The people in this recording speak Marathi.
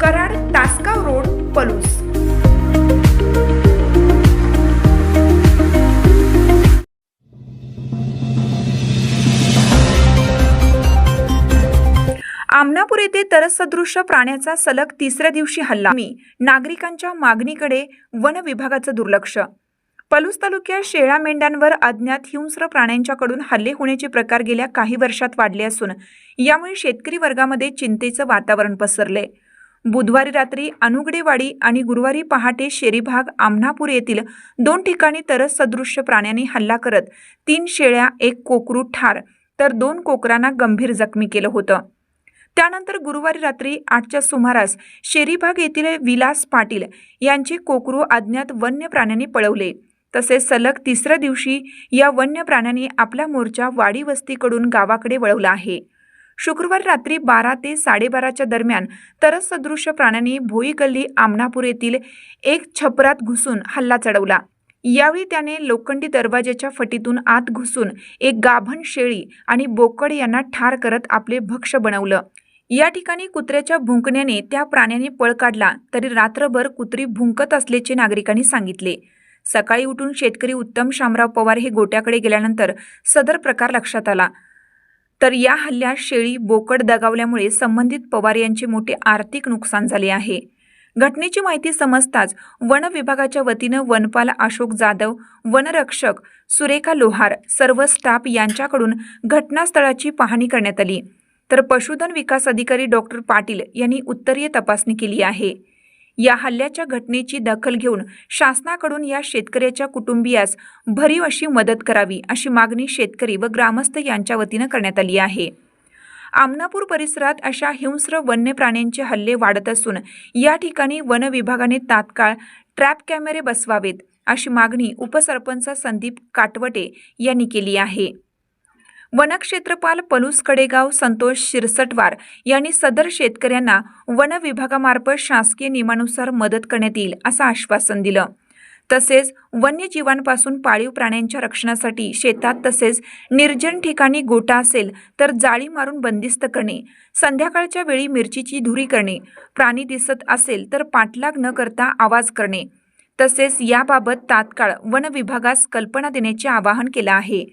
Karad Tasgaon road Palus. Amnapur येथे तरसदृश्य प्राण्याचा सलग तिसऱ्या दिवशी हल्ला. नागरिकांच्या मागणीकडे वन विभागाचं दुर्लक्ष. पलूस तालुक्यात शेळा मेंढ्यांवर अज्ञात हिंस्र प्राण्यांच्याकडून हल्ले होण्याचे प्रकार गेल्या काही वर्षात वाढले असून यामुळे शेतकरी वर्गामध्ये चिंतेचं वातावरण पसरले. बुधवारी रात्री अनुगडेवाडी आणि गुरुवारी पहाटे शेरीभाग आमनापूर येथील दोन ठिकाणी तरस सदृश्य प्राण्यांनी हल्ला करत तीन शेळ्या एक कोकरू ठार तर दोन कोकरांना गंभीर जखमी केलं होतं. त्यानंतर गुरुवारी रात्री आठच्या सुमारास शेरीभाग येथील विलास पाटील यांचे कोकरू अज्ञात वन्य प्राण्यांनी पळवले. तसेच सलग तिसऱ्या दिवशी या वन्य प्राण्यांनी आपला मोर्चा वाडी वस्तीकडून गावाकडे वळवला आहे. शुक्रवार रात्री बारा ते साडेबाराच्या दरम्यान तरस सदृश्य प्राण्यांनी भोई गल्ली आमनापूर येथील एक छपरात घुसून हल्ला चढवला. यावेळी त्याने लोखंडी दरवाजाच्या फटीतून आत घुसून एक गाभण शेळी आणि बोकड यांना ठार करत आपले भक्ष बनवलं. या ठिकाणी कुत्र्याच्या भुंकण्याने त्या प्राण्याने पळ काढला तरी रात्रभर कुत्री भुंकत असल्याचे नागरिकांनी सांगितले. सकाळी उठून शेतकरी उत्तम शामराव पवार हे गोट्याकडे गेल्यानंतर सदर प्रकार लक्षात आला. तर या हल्ल्यात शेळी बोकड दगावल्यामुळे संबंधित पवार यांचे मोठे आर्थिक नुकसान झाले आहे. घटनेची माहिती समजताच वन विभागाच्या वतीनं वनपाल अशोक जाधव वनरक्षक सुरेखा लोहार सर्व स्टाफ यांच्याकडून घटनास्थळाची पाहणी करण्यात आली. तर पशुधन विकास अधिकारी डॉक्टर पाटील यांनी उत्तरीय तपासणी केली आहे. या हल्ल्याच्या घटनेची दखल घेऊन शासनाकडून या शेतकऱ्याच्या कुटुंबियास भरीव अशी मदत करावी अशी मागणी शेतकरी व ग्रामस्थ यांच्या वतीनं करण्यात आली आहे. आमनापूर परिसरात अशा हिंस्र वन्य प्राण्यांचे हल्ले वाढत असून या ठिकाणी वन विभागाने तात्काळ ट्रॅप कॅमेरे बसवावेत अशी मागणी उपसरपंच संदीप काटवटे यांनी केली आहे. वनक्षेत्रपाल पलूस कडेगाव संतोष शिरसटवार यांनी सदर शेतकऱ्यांना वन विभागामार्फत शासकीय नियमानुसार मदत करण्यात येईल असं आश्वासन दिलं. तसेच वन्यजीवांपासून पाळीव प्राण्यांच्या रक्षणासाठी शेतात तसेच निर्जन ठिकाणी गोटा असेल तर जाळी मारून बंदिस्त करणे संध्याकाळच्या वेळी मिरचीची धुरी करणे प्राणी दिसत असेल तर पाठलाग न करता आवाज करणे. तसेच याबाबत तात्काळ वन विभागास कल्पना देण्याचे आवाहन केलं आहे.